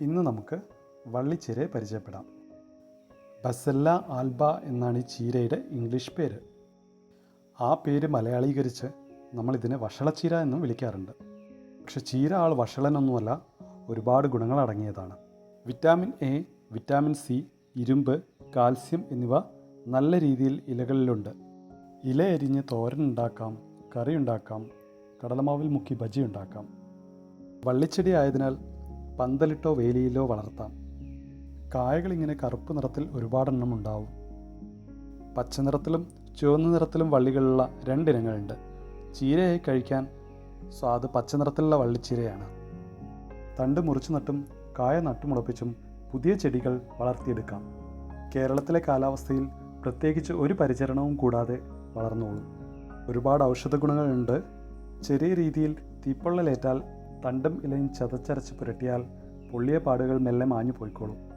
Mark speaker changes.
Speaker 1: ഇന്ന് നമുക്ക് വള്ളിച്ചീരയെ പരിചയപ്പെടാം. ബസല്ല ആൽബ എന്നാണ് ഈ ചീരയുടെ ഇംഗ്ലീഷ് പേര്. ആ പേര് മലയാളീകരിച്ച് നമ്മളിതിനെ വഷളച്ചീര എന്നും വിളിക്കാറുണ്ട്. പക്ഷെ ചീര ആൾ വഷളനൊന്നുമല്ല ഒരുപാട് ഗുണങ്ങൾ അടങ്ങിയതാണ്. വിറ്റാമിൻ എ വിറ്റാമിൻ സി ഇരുമ്പ് കാൽസ്യം എന്നിവ നല്ല രീതിയിൽ ഇലകളിലുണ്ട്. ഇല അരിഞ്ഞ് തോരൻ ഉണ്ടാക്കാം കറി ഉണ്ടാക്കാം കടലമാവിൽ മുക്കി ബജി ഉണ്ടാക്കാം. വള്ളിച്ചെടി ആയതിനാൽ പന്തലിട്ടോ വേലിയിലോ വളർത്താം. കായകൾ ഇങ്ങനെ കറുപ്പ് നിറത്തിൽ ഒരുപാടെണ്ണം ഉണ്ടാവും. പച്ച നിറത്തിലും ചുവന്ന നിറത്തിലും വള്ളികളുള്ള രണ്ടിനങ്ങളുണ്ട്. ചീരയായി കഴിക്കാൻ സ്വാദ് പച്ച നിറത്തിലുള്ള വള്ളിച്ചീരയാണ്. തണ്ട് മുറിച്ചു നട്ടും കായ നട്ടുമുളപ്പിച്ചും പുതിയ ചെടികൾ വളർത്തിയെടുക്കാം. കേരളത്തിലെ കാലാവസ്ഥയിൽ പ്രത്യേകിച്ച് ഒരു പരിചരണവും കൂടാതെ വളർന്നോളും. ഒരുപാട് ഔഷധ ഗുണങ്ങളുണ്ട് ചെറിയ രീതിയിൽ തീപ്പൊള്ളലേറ്റാൽ തണ്ടും ഇലയും ചതച്ചരച്ച് പുരട്ടിയാൽ പൊള്ളിയ പാടുകൾ മെല്ലെ മാഞ്ഞു പോയിക്കോളും